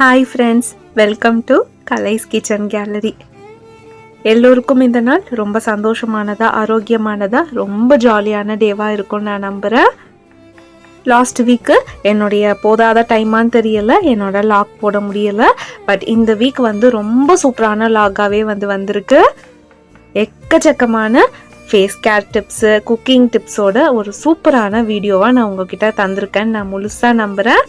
Hi friends welcome to Kalai's kitchen gallery எல்லோருக்கும் இந்த நாள் ரொம்ப சந்தோஷமானதாக ஆரோக்கியமானதாக ரொம்ப ஜாலியான டேவாக இருக்கும்னு நான் நம்புகிறேன் லாஸ்ட் வீக்கு என்னுடைய போதாத டைமான்னு தெரியலை என்னோட லாக் போட முடியலை பட் இந்த வீக் வந்து ரொம்ப சூப்பரான லாகாகவே வந்து வந்திருக்கு. எக்கச்சக்கமான ஃபேஸ் கேர் டிப்ஸு குக்கிங் டிப்ஸோட ஒரு சூப்பரான வீடியோவாக நான் உங்ககிட்ட தந்திருக்கேன்னு நான் முழுசாக நம்புகிறேன்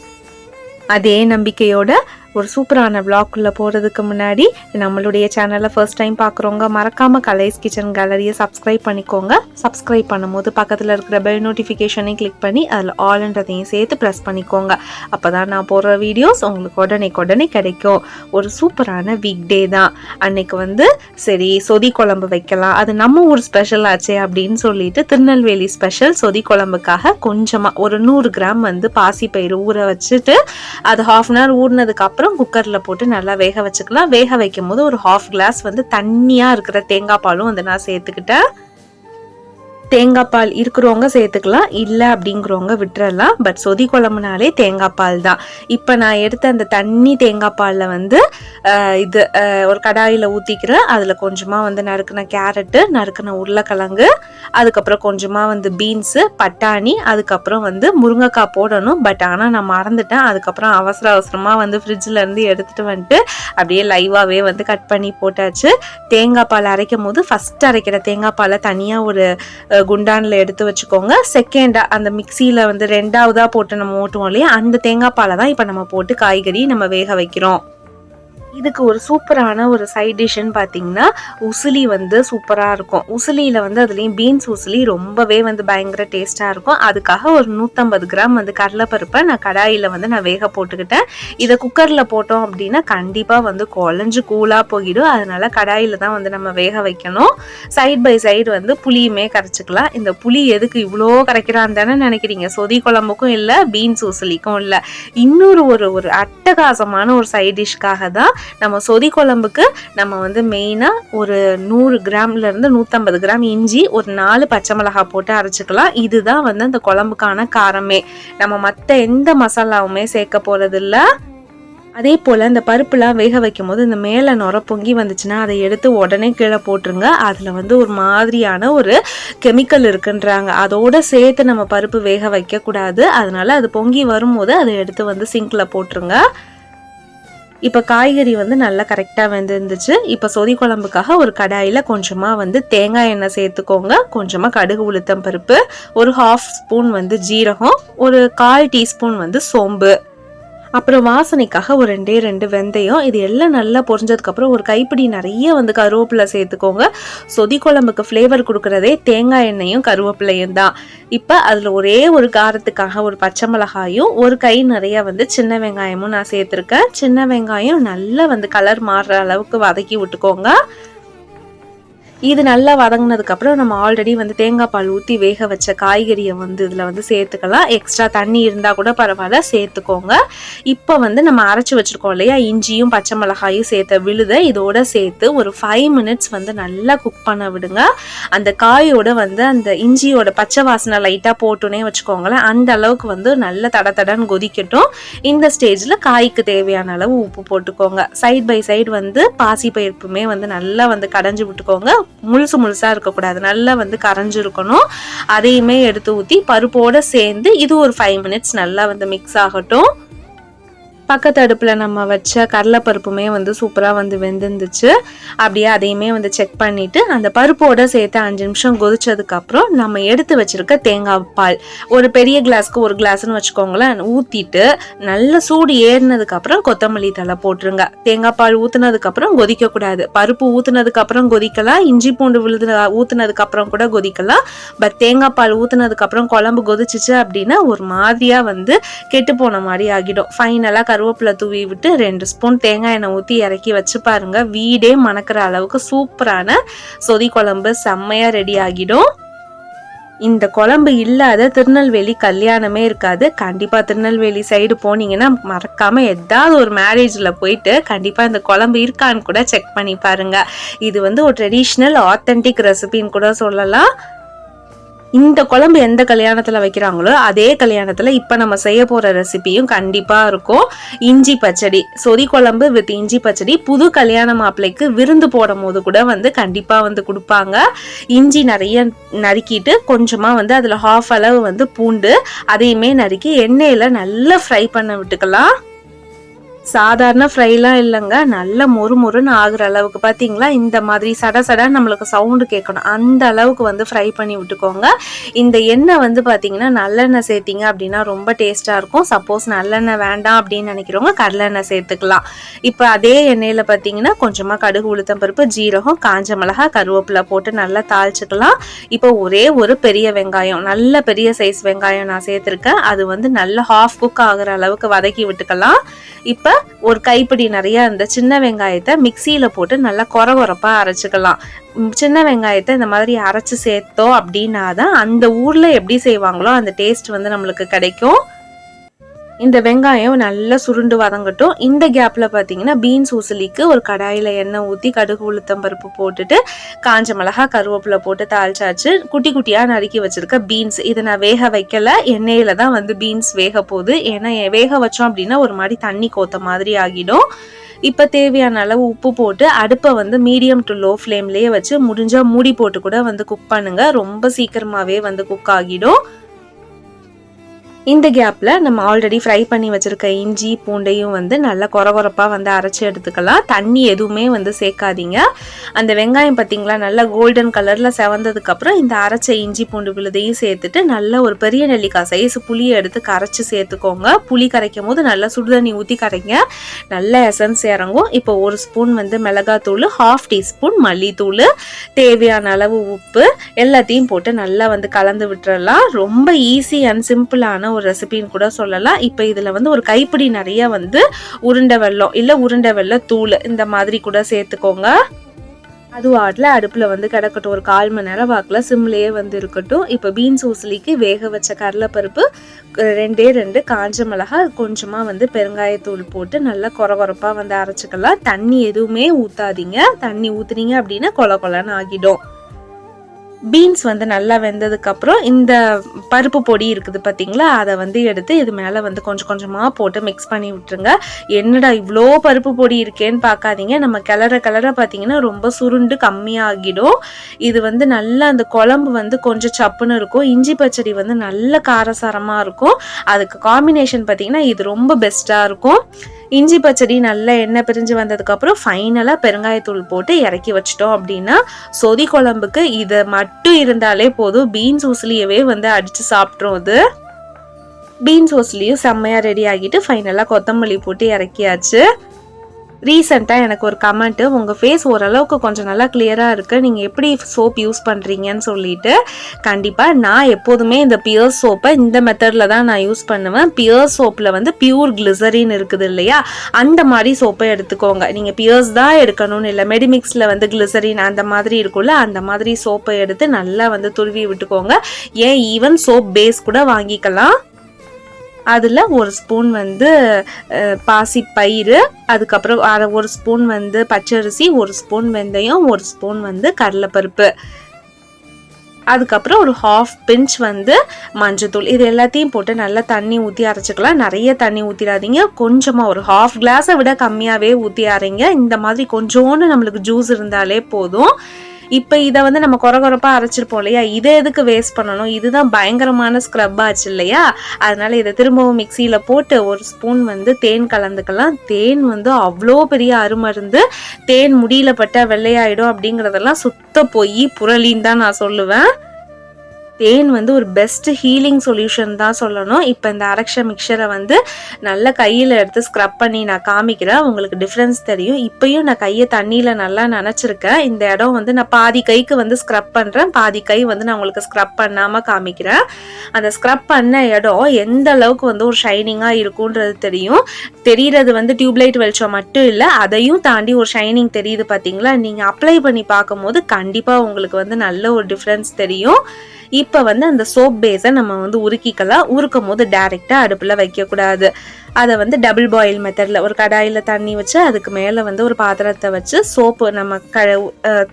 அதே நம்பிக்கையோட ஒரு சூப்பரான விளாக்குள்ளே போகிறதுக்கு முன்னாடி நம்மளுடைய சேனலை ஃபர்ஸ்ட் டைம் பார்க்குறவங்க மறக்காமல் கலைஸ் கிச்சன் கேலரியை சப்ஸ்கிரைப் பண்ணிக்கோங்க. சப்ஸ்கிரைப் பண்ணும்போது பக்கத்தில் இருக்கிற பெல் நோட்டிஃபிகேஷனையும் கிளிக் பண்ணி அதில் ஆல்ன்றதையும் சேர்த்து ப்ரெஸ் பண்ணிக்கோங்க. அப்போ தான் நான் போடுற வீடியோஸ் உங்களுக்கு உடனே உடனே கிடைக்கும். ஒரு சூப்பரான வீக் டே தான். அன்னைக்கு வந்து சரி சொதி குழம்பு வைக்கலாம். அது நம்ம ஊர் ஸ்பெஷல் ஆச்சே அப்படின்னு சொல்லிட்டு திருநெல்வேலி ஸ்பெஷல் சொதி குழம்புக்காக கொஞ்சமாக ஒரு நூறு கிராம் வந்து பாசிப்பயிறு ஊற வச்சுட்டு அது ஹாஃப் அன் ஹவர் ஊறினதுக்கு அப்புறம் குக்கரில் போட்டு நல்லா வேக வச்சுக்கலாம். வேக வைக்கும் போது ஒரு ஹாஃப் கிளாஸ் வந்து தண்ணியாக இருக்கிற தேங்காய் பாலும் வந்து நான் சேர்த்துக்கிட்டேன். தேங்காய் பால் இருக்கிறவங்க சேர்த்துக்கலாம் இல்லை அப்படிங்கிறவங்க விட்டுறலாம். பட் சொதி குழம்புனாலே தேங்காய் பால் தான். இப்போ நான் எடுத்த அந்த தண்ணி தேங்காய் பாலில் வந்து இது ஒரு கடாயில் ஊற்றிக்கிறேன் அதில் கொஞ்சமாக வந்து நறுக்கின கேரட்டு நறுக்கின உருளைக்கிழங்கு அதுக்கப்புறம் கொஞ்சமாக வந்து பீன்ஸு பட்டாணி அதுக்கப்புறம் வந்து முருங்கைக்காய் போடணும். பட் ஆனால் நான் மறந்துட்டேன். அதுக்கப்புறம் அவசர அவசரமாக வந்து ஃப்ரிட்ஜில் இருந்து எடுத்துகிட்டு வந்துட்டு அப்படியே லைவாகவே வந்து கட் பண்ணி போட்டாச்சு. தேங்காய் பால் அரைக்கும் போது ஃபஸ்ட் அரைக்கிற தேங்காய் பாலை தனியாக ஒரு குண்டானில் எடுத்து வச்சுக்கோங்க. செகண்டாக அந்த மிக்சியில் வந்து ரெண்டாவதாக போட்டு நம்ம ஓட்டுவோம் இல்லையா? அந்த தேங்காய் பாலை தான் இப்போ நம்ம போட்டு காய்கறி நம்ம வேக வைக்கிறோம். இதுக்கு ஒரு சூப்பரான ஒரு சைட் டிஷ்ஷுன்னு பார்த்தீங்கன்னா உசிலி வந்து சூப்பராக இருக்கும். உசிலியில் வந்து அதுலேயும் பீன்ஸ் உசிலி ரொம்பவே வந்து பயங்கர டேஸ்ட்டாக இருக்கும். அதுக்காக ஒரு நூற்றம்பது கிராம் வந்து கடலைப்பருப்பை நான் கடாயில் வந்து நான் வேக போட்டுக்கிட்டேன். இதை குக்கரில் போட்டோம் அப்படின்னா கண்டிப்பாக வந்து குழஞ்சு கூலாக போயிடும். அதனால கடாயில் தான் வந்து நம்ம வேக வைக்கணும். சைட் பை சைடு வந்து புளியுமே கரைச்சிக்கலாம். இந்த புளி எதுக்கு இவ்வளோ கரைக்கிறான் தானே நினைக்கிறீங்க. சொதி குழம்புக்கும் இல்லை பீன்ஸ் உசிலிக்கும் இல்லை. இன்னொரு ஒரு ஒரு அட்டகாசமான ஒரு சைட் டிஷ்காக தான் நம்ம சொதி குழம்புக்கு நம்ம வந்து மெயினாக ஒரு நூறு கிராம்ல இருந்து நூற்றம்பது கிராம் இஞ்சி ஒரு நாலு பச்சை மிளகாய் போட்டு அரைச்சிக்கலாம். இதுதான் வந்து அந்த குழம்புக்கான காரமே. நம்ம மற்ற எந்த மசாலாவுமே சேர்க்க போகிறதில்ல அதே போல் இந்த பருப்புலாம் வேக வைக்கும் போது இந்த மேலே நுர பொங்கி வந்துச்சுன்னா அதை எடுத்து உடனே கீழே போட்டுருங்க. அதில் வந்து ஒரு மாதிரியான ஒரு கெமிக்கல் இருக்குன்றாங்க. அதோட சேர்த்து நம்ம பருப்பு வேக வைக்கக்கூடாது. அதனால அது பொங்கி வரும்போது அதை எடுத்து வந்து சிங்கில் போட்டுருங்க. இப்போ காய்கறி வந்து நல்லா கரெக்டாக வெந்திருந்துச்சு. இப்போ சொதி குழம்புக்காக ஒரு கடாயில் கொஞ்சமாக வந்து தேங்காய் எண்ணெய் சேர்த்துக்கோங்க. கொஞ்சமாக கடுகு உளுத்தம் பருப்பு ஒரு ஹாஃப் ஸ்பூன் வந்து ஜீரகம் ஒரு கால் டீஸ்பூன் வந்து சோம்பு. அப்புறம் வாசனைக்காக ஒரு ரெண்டே ரெண்டு வெந்தயம். இது எல்லாம் நல்லா பொரிஞ்சதுக்கப்புறம் ஒரு கைப்பிடி நிறைய வந்து கருவேப்பிலை சேர்த்துக்கோங்க. சொதி குழம்புக்கு ஃப்ளேவர் கொடுக்குறதே தேங்காய் எண்ணெயும் கருவேப்பிலையும் தான். இப்போ அதில் ஒரே ஒரு காரத்துக்காக ஒரு பச்சை மிளகாயும் ஒரு கை நிறைய வந்து சின்ன வெங்காயமும் நான் சேர்த்துருக்கேன். சின்ன வெங்காயம் நல்லா வந்து கலர் மாறுற அளவுக்கு வதக்கி விட்டுக்கோங்க. இது நல்லா வதங்கினதுக்கப்புறம் நம்ம ஆல்ரெடி வந்து தேங்காய் பால் ஊற்றி வேக வச்ச காய்கறியை வந்து இதில் வந்து சேர்த்துக்கலாம். எக்ஸ்ட்ரா தண்ணி இருந்தால் கூட பரவாயில்ல சேர்த்துக்கோங்க. இப்போ வந்து நம்ம அரைச்சி வச்சுருக்கோம் இல்லையா? இஞ்சியும் பச்சை மிளகாயும் சேர்த்த விழுத இதோட சேர்த்து ஒரு ஃபைவ் மினிட்ஸ் வந்து நல்லா குக் பண்ண விடுங்க. அந்த காயோட வந்து அந்த இஞ்சியோட பச்சை வாசனை லைட்டாக போட்டுனே வச்சுக்கோங்களேன். அந்த அளவுக்கு வந்து நல்ல தட தடன்னு கொதிக்கட்டும். இந்த ஸ்டேஜில் காய்க்கு தேவையான அளவு உப்பு போட்டுக்கோங்க. சைட் பை சைடு வந்து பாசி பயிர்ப்புமே வந்து நல்லா வந்து கடைஞ்சி விட்டுக்கோங்க. முழுசு முழுசாக இருக்கக்கூடாது. நல்லா வந்து கரைஞ்சிருக்கணும். அதையுமே எடுத்து ஊற்றி பருப்போடு சேர்ந்து இது ஒரு ஃபைவ் மினிட்ஸ் நல்லா வந்து மிக்ஸ் ஆகட்டும். பக்கத்து அடுப்பில் நம்ம வச்ச கடலைப்பருப்புமே வந்து சூப்பராக வந்து வெந்திருந்துச்சு. அப்படியே அதையுமே வந்து செக் பண்ணிவிட்டு அந்த பருப்போட சேர்த்து அஞ்சு நிமிஷம் கொதிச்சதுக்கப்புறம் நம்ம எடுத்து வச்சுருக்க தேங்காய் பால் ஒரு பெரிய கிளாஸ்க்கு ஒரு கிளாஸ்னு வச்சுக்கோங்களேன் ஊற்றிட்டு நல்ல சூடு ஏறினதுக்கப்புறம் கொத்தமல்லி தலை போட்டுருங்க. தேங்காய் பால் ஊற்றுனதுக்கப்புறம் கொதிக்கக்கூடாது. பருப்பு ஊற்றுனதுக்கப்புறம் கொதிக்கலாம் இஞ்சி பூண்டு விழுது ஊற்றுனதுக்கப்புறம் கூட கொதிக்கலாம். பட் தேங்காய் பால் ஊற்றுனதுக்கப்புறம் குழம்பு கொதிச்சிச்சு அப்படின்னா ஒரு மாதிரியாக வந்து கெட்டு போன மாதிரி ஆகிடும். ஃபைனலாக கருவேப்பிலை தூவி விட்டு ரெண்டு ஸ்பூன் தேங்காய் எண்ணெய் ஊற்றி இறக்கி வச்சு பாருங்க. வீடே மணக்கிற அளவுக்கு சூப்பரான சொதி குழம்பு செம்மையாக ரெடி ஆகிடும். இந்த குழம்பு இல்லாத திருநெல்வேலி கல்யாணமே இருக்காது. கண்டிப்பாக திருநெல்வேலி சைடு போனீங்கன்னா மறக்காமல் ஏதாவது ஒரு மேரேஜில் போயிட்டு கண்டிப்பாக இந்த குழம்பு இருக்கான்னு கூட செக் பண்ணி பாருங்க. இது வந்து ஒரு ட்ரெடிஷ்னல் ஆத்தென்டிக் ரெசிபின்னு கூட சொல்லலாம். இந்த குழம்பு எந்த கல்யாணத்தில் வைக்கிறாங்களோ அதே கல்யாணத்தில் இப்போ நம்ம செய்ய போகிற ரெசிபியும் கண்டிப்பாக இருக்கும். இஞ்சி பச்சடி சொதி குழம்பு வித் இஞ்சி பச்சடி புது கல்யாண மாப்பிள்ளைக்கு விருந்து போடும் போது கூட வந்து கண்டிப்பாக வந்து கொடுப்பாங்க. இஞ்சி நிறைய நறுக்கிட்டு கொஞ்சமாக வந்து அதில் ஹாஃப் அளவு வந்து பூண்டு அதையுமே நறுக்கி எண்ணெயில் நல்லா ஃப்ரை பண்ண விட்டுக்கலாம். சாதாரண ஃப்ரைலாம் இல்லைங்க. நல்ல மொறு மொறுன்னு ஆகுற அளவுக்கு. பார்த்தீங்களா இந்த மாதிரி சட சட நம்மளுக்கு சவுண்டு கேட்கணும். அந்த அளவுக்கு வந்து ஃப்ரை பண்ணி விட்டுக்கோங்க. இந்த எண்ணெய் வந்து பார்த்தீங்கன்னா நல்லெண்ணெய் சேர்த்திங்க அப்படின்னா ரொம்ப டேஸ்ட்டாக இருக்கும். சப்போஸ் நல்லெண்ணெய் வேண்டாம் அப்படின்னு நினைக்கிறவங்க கடலெண்ணெய் சேர்த்துக்கலாம். இப்போ அதே எண்ணெயில் பார்த்தீங்கன்னா கொஞ்சமாக கடுகு உளுத்தம் பருப்பு ஜீரகம் காஞ்ச மிளகா கருவேப்பிலை போட்டு நல்லா தாளிச்சுக்கலாம். இப்போ ஒரே ஒரு பெரிய வெங்காயம் நல்ல பெரிய சைஸ் வெங்காயம் நான் சேர்த்துருக்கேன். அது வந்து நல்ல ஹாஃப் குக் ஆகிற அளவுக்கு வதக்கி விட்டுக்கலாம். இப்போ ஒரு கைப்பிடி நிறைய அந்த சின்ன வெங்காயத்தை மிக்சியில் போட்டு நல்லா கொர கொரப்பாக அரைச்சிக்கலாம் சின்ன வெங்காயத்தை இந்த மாதிரி அரைச்சி சேர்த்தோம் அப்படின்னா தான் அந்த ஊரில் எப்படி செய்வாங்களோ அந்த டேஸ்ட் வந்து நம்மளுக்கு கிடைக்கும். இந்த வெங்காயம் நல்லா சுருண்டு வதங்கட்டும். இந்த கேப்பில் பார்த்தீங்கன்னா பீன்ஸ் ஊசலிக்கு ஒரு கடாயில் எண்ணெய் ஊற்றி கடுகு உளுத்தம் பருப்பு போட்டுட்டு காஞ்ச மிளகா கருவேப்பிலை போட்டு தாளிச்சாச்சு. குட்டி குட்டியாக நறுக்கி வச்சுருக்க பீன்ஸ் இதை நான் வேக வைக்கல. எண்ணெயில் தான் வந்து பீன்ஸ் வேக போகுது. ஏன்னா வேக வச்சோம் அப்படின்னா ஒரு மாதிரி தண்ணி கோத்த மாதிரி ஆகிடும். இப்போ தேவையான அளவு உப்பு போட்டு அடுப்பை வந்து மீடியம் டு லோ ஃப்ளேம்லேயே வச்சு முடிஞ்சால் மூடி போட்டு கூட வந்து குக் பண்ணுங்கள் ரொம்ப சீக்கிரமாகவே வந்து குக் ஆகிடும். இந்த கேப்பில் நம்ம ஆல்ரெடி ஃப்ரை பண்ணி வச்சுருக்க இஞ்சி பூண்டையும் வந்து நல்லா குறகுறப்பாக வந்து அரைச்சி எடுத்துக்கலாம். தண்ணி எதுவுமே வந்து சேர்க்காதீங்க. அந்த வெங்காயம் பார்த்திங்களா நல்லா கோல்டன் கலரில் செவந்ததுக்கப்புறம் இந்த அரைச்ச இஞ்சி பூண்டு விழுதையும் சேர்த்துட்டு நல்ல ஒரு பெரிய நெல்லிக்காய் சைஸ் புளியை எடுத்து கரைச்சி சேர்த்துக்கோங்க. புளி கரைக்கும் போது நல்லா சுடுதண்ணி ஊற்றி கரைங்க. நல்ல எசன்ஸ் இறங்கும். இப்போ ஒரு ஸ்பூன் வந்து மிளகாத்தூள் ஹாஃப் டீஸ்பூன் மல்லித்தூள் தேவையான அளவு உப்பு எல்லாத்தையும் போட்டு நல்லா வந்து கலந்து விட்டுறலாம். ரொம்ப ஈஸி அண்ட் சிம்பிளான ஒரு ரெசிபின்னு கூட சொல்லலாம். இப்போ இதில் வந்து ஒரு கைப்பிடி நிறைய வந்து உருண்டை வெள்ளம் இல்லை உருண்டை வெள்ள தூள் இந்த மாதிரி கூட சேர்த்துக்கோங்க. அது வாட்டில் அடுப்பில் வந்து கிடக்கட்டும். ஒரு கால் மணி நேரம் வாக்கில் சிம்லேயே வந்து இருக்கட்டும். இப்போ பீன்ஸ் ஊசலிக்கு வேக வச்ச கடலைப்பருப்பு ரெண்டே ரெண்டு காஞ்ச மிளகா கொஞ்சமாக வந்து பெருங்காயத்தூள் போட்டு நல்லா குற குறப்பாக வந்து அரைச்சிக்கலாம். தண்ணி எதுவுமே ஊற்றாதீங்க தண்ணி ஊற்றுனீங்க அப்படின்னா கொல கொலன்னு ஆகிடும். பீன்ஸ் வந்து நல்லா வெந்ததுக்கப்புறம் இந்த பருப்பு பொடி இருக்குது பார்த்தீங்களா அதை வந்து எடுத்து இது மேலே வந்து கொஞ்சம் கொஞ்சமாக போட்டு மிக்ஸ் பண்ணி விட்டுருங்க. என்னடா இவ்வளோ பருப்பு பொடி இருக்கேன்னு பார்க்காதீங்க நம்ம கிளற கிளற பார்த்தீங்கன்னா ரொம்ப சுருண்டு கம்மியாகிடும். இது வந்து நல்லா அந்த குழம்பு வந்து கொஞ்சம் சப்புன்னு இருக்கும். இஞ்சி பச்சடி வந்து நல்ல காரசாரமாக இருக்கும். அதுக்கு காம்பினேஷன் பார்த்தீங்கன்னா இது ரொம்ப பெஸ்ட்டாக இருக்கும். இஞ்சி பச்சடி நல்லா எண்ணெய் பிரிஞ்சு வந்ததுக்கப்புறம் ஃபைனலாக பெருங்காயத்தூள் போட்டு இறக்கி வச்சிட்டோம் அப்படின்னா சொதி குழம்புக்கு இதை மட்டும் இருந்தாலே போதும். பீன்ஸ் உசிலியவே வந்து அடித்து சாப்பிட்றோம் அது. பீன்ஸ் உசிலியும் செம்மையாக ரெடி ஆகிட்டு ஃபைனலாக கொத்தமல்லி போட்டு இறக்கியாச்சு. ரீசெண்டாக எனக்கு ஒரு கமெண்ட்டு உங்கள் ஃபேஸ் ஓரளவுக்கு கொஞ்சம் நல்லா கிளியராக இருக்குது நீங்கள் எப்படி சோப் யூஸ் பண்ணுறீங்கன்னு சொல்லிட்டு கண்டிப்பாக நான் எப்போதுமே இந்த பியர் சோப்பை இந்த மெத்தடில் தான் நான் யூஸ் பண்ணுவேன். பியர் சோப்பில் வந்து பியூர் கிளிசரின் இருக்குது இல்லையா? அந்த மாதிரி சோப்பை எடுத்துக்கோங்க. நீங்கள் பியர்ஸ் தான் எடுக்கணும்னு இல்லை மெடிமிக்ஸில் வந்து கிளிசரின் அந்த மாதிரி இருக்கும்ல அந்த மாதிரி சோப்பை எடுத்து நல்லா வந்து துருவி விட்டுக்கோங்க. ஏன் ஈவன் சோப் பேஸ் கூட வாங்கிக்கலாம். அதில் ஒரு ஸ்பூன் வந்து பாசி பயிறு அதுக்கப்புறம் அரை ஒரு ஸ்பூன் வந்து பச்சரிசி ஒரு ஸ்பூன் வெந்தயம் ஒரு ஸ்பூன் வந்து கடலைப்பருப்பு. அதுக்கப்புறம் ஒரு ஹாஃப் பிஞ்ச் வந்து மஞ்சத்தூள் இது எல்லாத்தையும் போட்டு நல்லா தண்ணி ஊற்றி அரைச்சிக்கலாம். நிறைய தண்ணி ஊற்றிடாதீங்க கொஞ்சமாக ஒரு ஹாஃப் கிளாஸை விட கம்மியாகவே ஊற்றி அரைங்க. இந்த மாதிரி கொஞ்சோண்டு நம்மளுக்கு ஜூஸ் இருந்தாலே போதும். இப்போ இதை வந்து நம்ம குறை குறைப்பாக அரைச்சிருப்போம் இல்லையா? இதை எதுக்கு வேஸ்ட் பண்ணணும்? இதுதான் பயங்கரமான ஸ்க்ரப் ஆச்சு இல்லையா? அதனால இதை திரும்பவும் மிக்சியில் போட்டு ஒரு ஸ்பூன் வந்து தேன் கலந்துக்கலாம். தேன் வந்து அவ்வளோ பெரிய அருமருந்து தேன் முடியல பட்ட வெள்ளையாயிடும் அப்படிங்கிறதெல்லாம் சுத்த போய் புரளின்னு தான் நான் சொல்லுவேன். தேன் வந்து ஒரு பெஸ்ட் ஹீலிங் சொல்யூஷன் தான் சொல்லணும். இப்போ இந்த அரைச்ச மிக்சரை வந்து நல்ல கையில் எடுத்து ஸ்க்ரப் பண்ணி நான் காமிக்கிறேன். உங்களுக்கு டிஃப்ரென்ஸ் தெரியும். இப்போயும் நான் கையை தண்ணியில் நல்லா நினச்சிருக்கேன். இந்த இடம் வந்து நான் பாதி கைக்கு வந்து ஸ்க்ரப் பண்ணுறேன் பாதி கை வந்து நான் உங்களுக்கு ஸ்க்ரப் பண்ணாமல் காமிக்கிறேன். அந்த ஸ்க்ரப் பண்ண இடம் எந்த அளவுக்கு வந்து ஒரு ஷைனிங்காக இருக்குன்றது தெரியும். தெரிகிறது வந்து டியூப்லைட் வெளிச்சம் மட்டும் இல்லை அதையும் தாண்டி ஒரு ஷைனிங் தெரியுது பார்த்தீங்களா நீங்கள் அப்ளை பண்ணி பார்க்கும்போது கண்டிப்பாக உங்களுக்கு வந்து நல்ல ஒரு டிஃப்ரென்ஸ் தெரியும். இப்போ இப்போ வந்து அந்த சோப் பேஸை நம்ம வந்து உருக்கிக்கலாம். உருக்கும் போது டேரெக்டாக அடுப்பில் வைக்கக்கூடாது. அதை வந்து டபுள் பாயில் மெத்தடில் ஒரு கடாயில் தண்ணி வச்சு அதுக்கு மேலே வந்து ஒரு பாத்திரத்தை வச்சு சோப்பு நம்ம க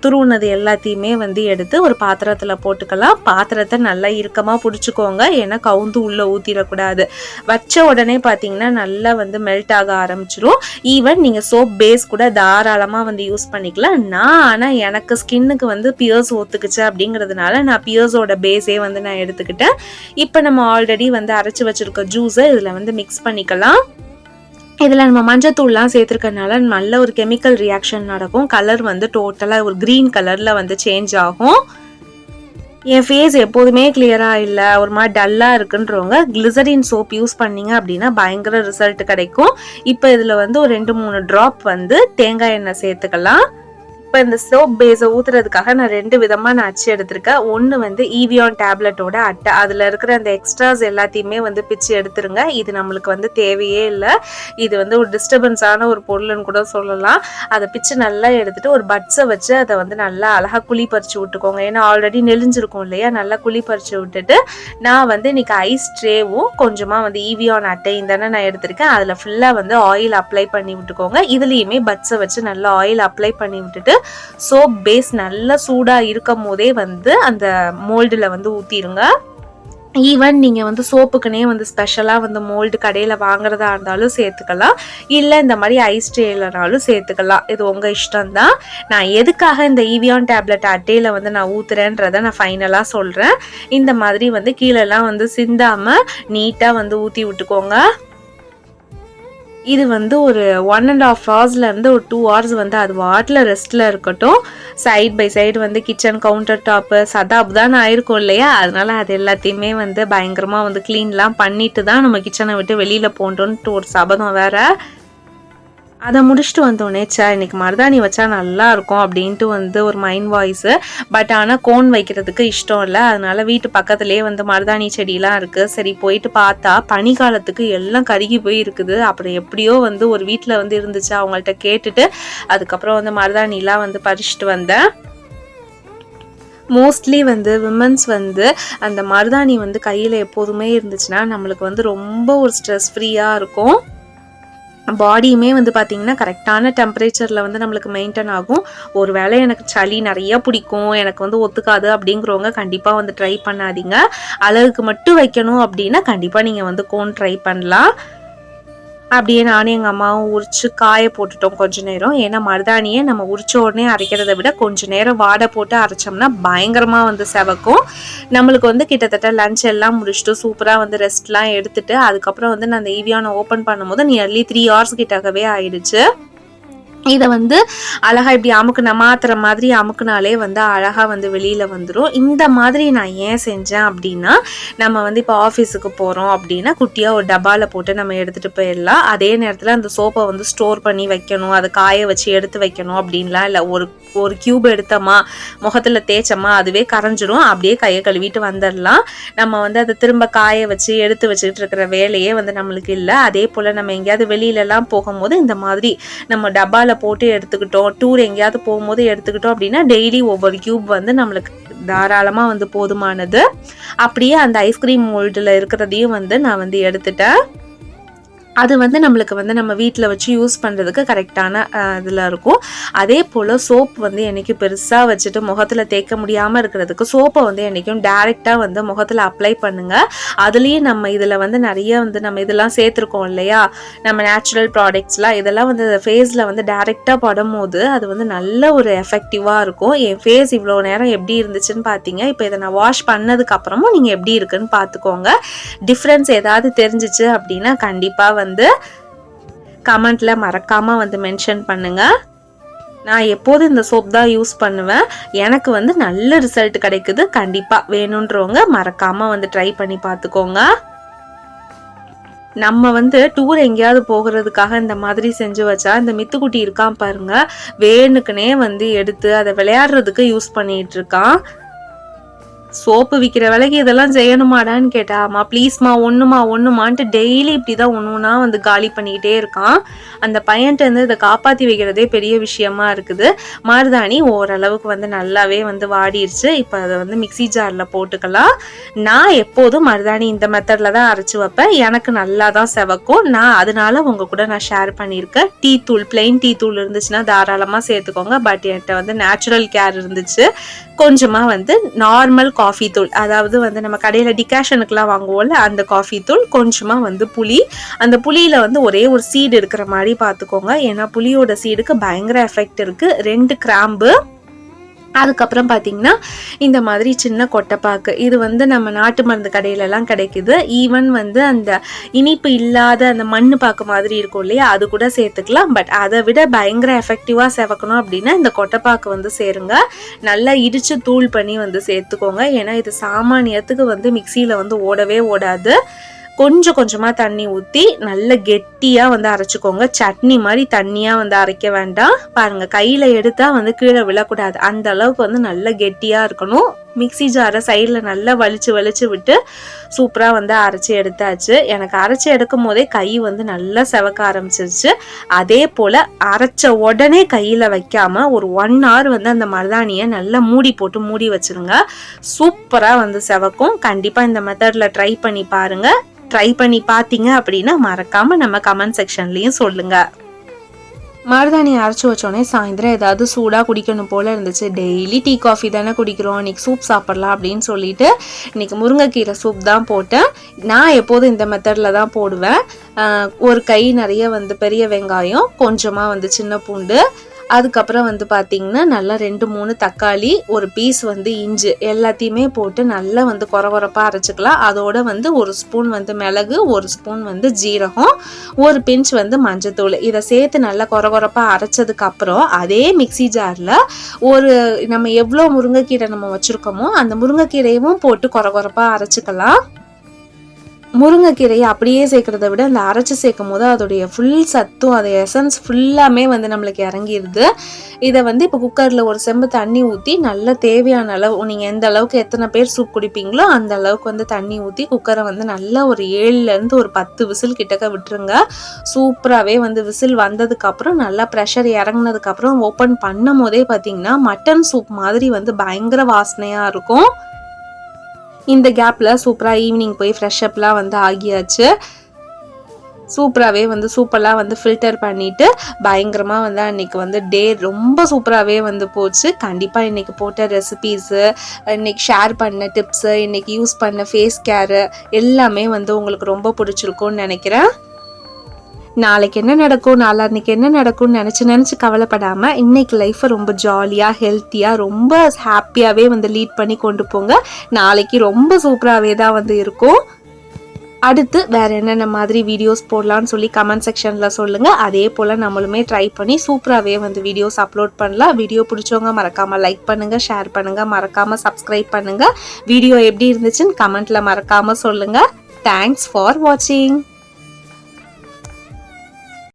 துருவுனது எல்லாத்தையுமே வந்து எடுத்து ஒரு பாத்திரத்தில் போட்டுக்கலாம். பாத்திரத்தை நல்லா இறுக்கமாக பிடிச்சிக்கோங்க. ஏன்னா கவுந்து உள்ளே ஊற்றிடக்கூடாது வச்ச உடனே பார்த்தீங்கன்னா நல்லா வந்து மெல்ட் ஆக ஆரம்பிச்சிரும். ஈவன் நீங்கள் சோப் பேஸ் கூட தாராளமாக வந்து யூஸ் பண்ணிக்கலாம். நான் ஆனால் எனக்கு ஸ்கின்னுக்கு வந்து பியர்ஸ் ஒத்துக்குச்சு அப்படிங்கிறதுனால நான் பியர்ஸோட பேஸே வந்து நான் எடுத்துக்கிட்டேன். இப்போ நம்ம ஆல்ரெடி வந்து அரைச்சி வச்சுருக்க ஜூஸை இதில் வந்து மிக்ஸ் பண்ணிக்கலாம். இதில் நம்ம மஞ்சத்தூள்லாம் சேர்த்துருக்கனால நல்ல ஒரு கெமிக்கல் ரியாக்ஷன் நடக்கும். கலர் வந்து டோட்டலாக ஒரு க்ரீன் கலரில் வந்து சேஞ்ச் ஆகும். என் ஃபேஸ் எப்போதுமே கிளியராக இல்லை. ஒரு மாதிரி டல்லாக இருக்குன்றவங்க கிளிசரின் சோப் யூஸ் பண்ணீங்க அப்படின்னா பயங்கர ரிசல்ட் கிடைக்கும். இப்போ இதில் வந்து ஒரு ரெண்டு மூணு ட்ராப் வந்து தேங்காய் எண்ணெய் சேர்த்துக்கலாம். இப்போ இந்த சோப் பேஸை ஊத்துறதுக்காக நான் ரெண்டு விதமாக நான் அச்சு எடுத்திருக்கேன். ஒன்று வந்து ஈவியான் டேப்லெட்டோட அட்டை. அதில் இருக்கிற அந்த எக்ஸ்ட்ராஸ் எல்லாத்தையுமே வந்து பிச்சு எடுத்துருங்க. இது நம்மளுக்கு வந்து தேவையே இல்லை. இது வந்து ஒரு டிஸ்டர்பன்ஸான ஒரு பொருள்னு கூட சொல்லலாம். அதை பிச்சு நல்லா எடுத்துட்டு ஒரு பட்ஸை வச்சு அதை வந்து நல்லா அழகாக குழி பறிச்சு விட்டுக்கோங்க. ஏன்னா ஆல்ரெடி நெளிஞ்சிருக்கும் இல்லையா? நல்லா குழி பறிச்சு விட்டுட்டு நான் வந்து இன்றைக்கி ஐஸ் ட்ரேவும் கொஞ்சமாக வந்து ஈவியான் அட்டையும் தானே நான் எடுத்திருக்கேன். அதில் ஃபுல்லாக வந்து ஆயில் அப்ளை பண்ணி விட்டுக்கோங்க. இதுலேயுமே பட்ஸை வச்சு நல்லா ஆயில் அப்ளை பண்ணி விட்டுட்டு சோப் பேஸ் நல்லா சூடாக இருக்கும் போதே வந்து அந்த மோல்டில் வந்து ஊற்றிடுங்க ஈவன் நீங்கள் வந்து சோப்புக்குனே வந்து ஸ்பெஷலாக வந்து மோல்டு கடையில் வாங்குறதா இருந்தாலும் சேர்த்துக்கலாம். இல்லை இந்த மாதிரி ஐஸ் ட்ரேலனாலும் சேர்த்துக்கலாம். இது உங்கள் இஷ்டம்தான். நான் எதுக்காக இந்த ஈவியான் டேப்லெட் அட்டையில் வந்து நான் ஊற்றுறேன்றதை நான் ஃபைனலாக சொல்கிறேன் இந்த மாதிரி வந்து கீழெல்லாம் வந்து சிந்தாமல் நீட்டாக வந்து ஊற்றி விட்டுக்கோங்க. இது வந்து ஒரு ஒன் அண்ட் ஆஃப் ஹவர்ஸ்லேருந்து ஒரு டூ ஹவர்ஸ் வந்து அது வாட்டில் ரெஸ்ட்டில் இருக்கட்டும். சைட் பை சைடு வந்து கிச்சன் கவுண்டர் டாப்பு சதாப் தான் ஆயிருக்கும் இல்லையா? அதனால அது எல்லாத்தையுமே வந்து பயங்கரமாக வந்து க்ளீன்லாம் பண்ணிட்டு தான் நம்ம கிச்சனை விட்டு வெளியில் போன்றோன்ட்டு ஒரு சபதம் வேறு. அதை முடிச்சுட்டு வந்தோடனே சே இன்னைக்கு மருதாணி வச்சா நல்லா இருக்கும் அப்படின்ட்டு வந்து ஒரு மைண்ட் வாய்ஸு பட் ஆனால் கோன் வைக்கிறதுக்கு இஷ்டம் இல்லை. அதனால வீட்டு பக்கத்துலேயே வந்து மருதாணி செடியெலாம் இருக்குது சரி போயிட்டு பார்த்தா பனிக்காலத்துக்கு எல்லாம் கருகி போய் இருக்குது அப்புறம் எப்படியோ வந்து ஒரு வீட்டில் வந்து இருந்துச்சு. அவங்கள்ட்ட கேட்டுட்டு அதுக்கப்புறம் வந்து மருதாணிலாம் வந்து பறிச்சுட்டு வந்தேன். மோஸ்ட்லி வந்து விமன்ஸ் வந்து அந்த மருதாணி வந்து கையில் எப்போதுமே இருந்துச்சுன்னா நம்மளுக்கு வந்து ரொம்ப ஒரு ஸ்ட்ரெஸ் ஃப்ரீயாக இருக்கும். பாடியுமே வந்து பார்த்திங்கன்னா கரெக்டான டெம்பரேச்சரில் வந்து நம்மளுக்கு மெயின்டைன் ஆகும். ஒரு வேளை எனக்கு சளி நிறைய பிடிக்கும் எனக்கு வந்து ஒத்துக்காது அப்படிங்கிறவங்க கண்டிப்பாக வந்து ட்ரை பண்ணாதீங்க. அழகுக்கு மட்டும் வைக்கணும் அப்படின்னா கண்டிப்பாக நீங்கள் வந்து கோன் ட்ரை பண்ணலாம். அப்படியே நானும் எங்கள் அம்மாவும் உரிச்சு காய போட்டுட்டோம் கொஞ்ச நேரம். ஏன்னா மருதாணியை நம்ம உரிச்ச உடனே அரைக்கிறத விட கொஞ்ச நேரம் வாடை போட்டு அரைச்சோம்னா பயங்கரமாக வந்து செவக்கும். நம்மளுக்கு வந்து கிட்டத்தட்ட லஞ்ச் எல்லாம் முடிச்சுட்டு சூப்பராக வந்து ரெஸ்ட்லாம் எடுத்துட்டு அதுக்கப்புறம் வந்து நான் அந்த ஈவியானை ஓப்பன் பண்ணும்போது நியர்லி த்ரீ ஹவர்ஸ் கிட்டக்கவே ஆயிடுச்சு. இதை வந்து அழகாக இப்படி அமுக்குன மாத்திர மாதிரி அமுக்குனாலே வந்து அழகாக வந்து வெளியில் வந்துடும் இந்த மாதிரி நான் ஏன் செஞ்சேன் அப்படின்னா நம்ம வந்து இப்போ ஆஃபீஸுக்கு போகிறோம் அப்படின்னா குட்டியாக ஒரு டப்பாவில் போட்டு நம்ம எடுத்துகிட்டு போயிடலாம். அதே நேரத்தில் அந்த சோப்பை வந்து ஸ்டோர் பண்ணி வைக்கணும் அதை காய வச்சு எடுத்து வைக்கணும் அப்படின்லாம் இல்லை. ஒரு ஒரு கியூப் எடுத்தோமா முகத்தில் தேய்ச்சோமா அதுவே கரைஞ்சிரும். அப்படியே கையை கழுவிட்டு வந்துடலாம். நம்ம வந்து அதை திரும்ப காய வச்சு எடுத்து வச்சுக்கிட்டு இருக்கிற வேலையே வந்து நம்மளுக்கு இல்லை. அதே போல் நம்ம எங்கேயாவது வெளியிலலாம் போகும்போது இந்த மாதிரி நம்ம டப்பாவில் போட்டு எடுத்துக்கிட்டோம். டூர் எங்கேயாவது போகும்போது எடுத்துக்கிட்டோம் அப்படின்னா டெய்லி ஒவ்வொரு கியூப் வந்து நம்மளுக்கு தாராளமாக வந்து போதுமானது. அப்படியே அந்த ஐஸ்கிரீம் மோல்டில் இருக்கிறதையும் வந்து நான் வந்து எடுத்துட்டேன். அது வந்து நம்மளுக்கு வந்து நம்ம வீட்டில் வச்சு யூஸ் பண்ணுறதுக்கு கரெக்டான இதில் இருக்கும். அதே போல் சோப் வந்து என்றைக்கும் பெருசாக வச்சுட்டு முகத்தில் தேய்க்க முடியாமல் இருக்கிறதுக்கு சோப்பை வந்து என்றைக்கும் டேரெக்டாக வந்து முகத்தில் அப்ளை பண்ணுங்கள் அதுலேயும் நம்ம இதில் வந்து நிறைய வந்து நம்ம இதெல்லாம் சேர்த்துருக்கோம் இல்லையா? நம்ம நேச்சுரல் ப்ராடக்ட்ஸ்லாம் இதெல்லாம் வந்து ஃபேஸில் வந்து டேரெக்டாக படும்போது அது வந்து நல்ல ஒரு எஃபெக்டிவாக இருக்கும். என் ஃபேஸ் இவ்வளோ நேரம் எப்படி இருந்துச்சுன்னு பார்த்தீங்க இப்போ இதை நான் வாஷ் பண்ணதுக்கப்புறமும் நீங்கள் எப்படி இருக்குன்னு பார்த்துக்கோங்க டிஃப்ரென்ஸ் ஏதாவது தெரிஞ்சிச்சு அப்படின்னா கண்டிப்பாக வந்து வந்து கமெண்ட்ல மறக்காம வந்து மென்ஷன் பண்ணுங்க. நான் எப்போதும் இந்த சோப் தான் யூஸ் பண்ணுவேன். எனக்கு வந்து நல்ல ரிசல்ட் கிடைக்குது. கண்டிப்பாக வேணுன்றவங்க மறக்காம வந்து ட்ரை பண்ணி பார்த்துக்கோங்க. நம்ம வந்து டூர் எங்கேயாவது போகிறதுக்காக இந்த மாதிரி செஞ்சு வச்சா இந்த மித்துக்குட்டி இருக்கான் பாருங்க. வேணுக்குனே வந்து எடுத்து அதை விளையாடுறதுக்கு யூஸ் பண்ணிட்டு இருக்கான். சோப்பு விற்கிற விலைக்கு இதெல்லாம் செய்யணுமாடான்னு கேட்டா அம்மா ப்ளீஸ்மா ஒன்றுமா ஒன்றுமான்ட்டு டெய்லி இப்படி தான் ஒன்று ஒன்றா வந்து காலி பண்ணிக்கிட்டே இருக்கான். அந்த பையன்ட்டு வந்து இதை காப்பாற்றி வைக்கிறதே பெரிய விஷயமா இருக்குது. மருதாணி ஓரளவுக்கு வந்து நல்லாவே வந்து வாடிருச்சு. இப்போ அதை வந்து மிக்ஸி ஜாரில் போட்டுக்கலாம். நான் எப்போதும் மருதாணி இந்த மெத்தடில் தான் அரைச்சி வைப்பேன். எனக்கு நல்லா தான் செவக்கும். நான் அதனால உங்கள் கூட நான் ஷேர் பண்ணியிருக்கேன். டீ தூள் பிளெயின் டீ தூள் இருந்துச்சுன்னா தாராளமாக சேர்த்துக்கோங்க. பட் என்கிட்ட வந்து நேச்சுரல் கேர் இருந்துச்சு. கொஞ்சமாக வந்து நார்மல் காஃபி தூள். அதாவது வந்து நம்ம கடையில் டிகாஷனுக்குலாம் வாங்குவோம்ல அந்த காஃபி தூள் கொஞ்சமாக வந்து புளி. அந்த புளியில் வந்து ஒரே ஒரு சீடு இருக்கிற மாதிரி பார்த்துக்கோங்க. ஏன்னா புளியோட சீடுக்கு பயங்கர எஃபெக்ட் இருக்குது ரெண்டு கிராம்பு அதுக்கப்புறம் பார்த்தீங்கன்னா இந்த மாதிரி சின்ன கொட்டைப்பாக்கு. இது வந்து நம்ம நாட்டு மருந்து கடையிலலாம் கிடைக்குது. ஈவன் வந்து அந்த இனிப்பு இல்லாத அந்த மண் பாக்கு மாதிரி இருக்கும் இல்லையா அது கூட சேர்த்துக்கலாம். பட் அதை விட பயங்கர எஃபெக்டிவாக செவக்கணும் அப்படின்னா இந்த கொட்டைப்பாக்கு வந்து சேருங்க. நல்லா இடித்து தூள் பண்ணி வந்து சேர்த்துக்கோங்க. ஏன்னா இது சாமானியத்துக்கு வந்து மிக்சியில் வந்து ஓடவே ஓடாது. கொஞ்சம் கொஞ்சமாக தண்ணி ஊற்றி நல்ல கெட்டியாக வந்து அரைச்சிக்கோங்க. சட்னி மாதிரி தண்ணியாக வந்து அரைக்க வேண்டாம். பாருங்கள் கையில் எடுத்தால் வந்து கீழே விழக்கூடாது. அந்த அளவுக்கு வந்து நல்ல கெட்டியாக இருக்கணும். மிக்ஸி ஜாரை சைடில் நல்லா வலிச்சு வலிச்சு விட்டு சூப்பராக வந்து அரைச்சி எடுத்தாச்சு. எனக்கு அரைச்சி எடுக்கும் போதே கை வந்து நல்லா செவக்க ஆரம்பிச்சிருச்சு. அதே போல் அரைச்ச உடனே கையில் வைக்காமல் ஒரு ஒன் ஹவர் வந்து அந்த மருதாணியை நல்லா மூடி போட்டு மூடி வச்சுருங்க. சூப்பராக வந்து செவக்கும். கண்டிப்பாக இந்த மெத்தடில் ட்ரை பண்ணி பாருங்கள் ட்ரை பண்ணி பார்த்தீங்க அப்படின்னா மறக்காமல் நம்ம கமெண்ட் செக்ஷன்லேயும் சொல்லுங்கள் மருதாணியை அரைச்சி வச்சோடனே சாயந்தரம் ஏதாவது சூடாக குடிக்கணும் போல் இருந்துச்சு. டெய்லி டீ காஃபி தானே குடிக்கிறோம். இன்னைக்கு சூப் சாப்பிட்லாம் அப்படின்னு சொல்லிட்டு இன்றைக்கி முருங்கைக்கீரை சூப் தான் போட்டேன். நான் எப்போதும் இந்த மெத்தடில் தான் போடுவேன். ஒரு கை நிறைய வந்து பெரிய வெங்காயம் கொஞ்சமாக வந்து சின்ன பூண்டு அதுக்கப்புறம் வந்து பார்த்தீங்கன்னா நல்லா ரெண்டு மூணு தக்காளி ஒரு பீஸ் வந்து இஞ்சி எல்லாத்தையுமே போட்டு நல்லா வந்து குறவரப்பாக அரைச்சிக்கலாம். அதோட வந்து ஒரு ஸ்பூன் வந்து மிளகு ஒரு ஸ்பூன் வந்து ஜீரகம் ஒரு பிஞ்ச் வந்து மஞ்சத்தூள். இதை சேர்த்து நல்லா கொரகொரப்பாக அரைச்சதுக்கப்புறம் அதே மிக்ஸி ஜாரில் ஒரு நம்ம எவ்வளோ முருங்கைக்கீரை நம்ம வச்சுருக்கோமோ அந்த முருங்கைக்கீரையும் போட்டு குறகுறப்பாக அரைச்சிக்கலாம். முருங்கைக்கீரையை அப்படியே சேர்க்கறத விட அந்த அரைச்சி சேர்க்கும் போது அதோடைய ஃபுல் சத்தும் அதை எசன்ஸ் ஃபுல்லாமே வந்து நம்மளுக்கு இறங்கிடுது இதை வந்து இப்போ குக்கரில் ஒரு செம்பு தண்ணி ஊற்றி நல்லா தேவையான அளவு நீங்கள் எந்த அளவுக்கு எத்தனை பேர் சூப் குடிப்பீங்களோ அந்த அளவுக்கு வந்து தண்ணி ஊற்றி குக்கரை வந்து நல்லா ஒரு ஏழுலேருந்து ஒரு பத்து விசில் கிட்டக்க விட்டுருங்க. சூப்பராகவே வந்து விசில் வந்ததுக்கப்புறம் நல்லா ப்ரெஷர் இறங்குனதுக்கப்புறம் ஓப்பன் பண்ணும் போதே பார்த்தீங்கன்னா மட்டன் சூப் மாதிரி வந்து பயங்கர வாசனையாக இருக்கும். இந்த கேப்பில் சூப்பராக ஈவினிங் போய் ஃப்ரெஷ் அப்லாம் வந்து ஆகியாச்சு. சூப்பராகவே வந்து சூப்பராக வந்து ஃபில்டர் பண்ணிவிட்டு பயங்கரமாக வந்து அன்றைக்கி வந்து டே ரொம்ப சூப்பராகவே வந்து போச்சு. கண்டிப்பாக இன்றைக்கி போட்ட ரெசிபீஸு இன்றைக்கி ஷேர் பண்ண டிப்ஸு இன்றைக்கி யூஸ் பண்ண ஃபேஸ் கேரு எல்லாமே வந்து உங்களுக்கு ரொம்ப பிடிச்சிருக்கும்னு நினைக்கிறேன். நாளைக்கு என்ன நடக்கும் நாளான்னைக்கு என்ன நடக்கும்னு நினச்சி நினச்சி கவலைப்படாமல் இன்னைக்கு லைஃப்பை ரொம்ப ஜாலியாக ஹெல்த்தியாக ரொம்ப ஹாப்பியாகவே வந்து லீட் பண்ணி கொண்டு போங்க. நாளைக்கு ரொம்ப சூப்பராகவே தான் வந்து இருக்கும். அடுத்து வேற என்னென்ன மாதிரி வீடியோஸ் போடலான்னு சொல்லி கமெண்ட் செக்ஷனில் சொல்லுங்கள் அதே போல் நம்மளுமே ட்ரை பண்ணி சூப்பராகவே வந்து வீடியோஸ் அப்லோட் பண்ணலாம். வீடியோ பிடிச்சவங்க மறக்காமல் லைக் பண்ணுங்கள் ஷேர் பண்ணுங்கள் மறக்காமல் சப்ஸ்கிரைப் பண்ணுங்கள் வீடியோ எப்படி இருந்துச்சுன்னு கமெண்ட்டில் மறக்காமல் சொல்லுங்கள் தேங்க்ஸ் ஃபார் வாட்சிங்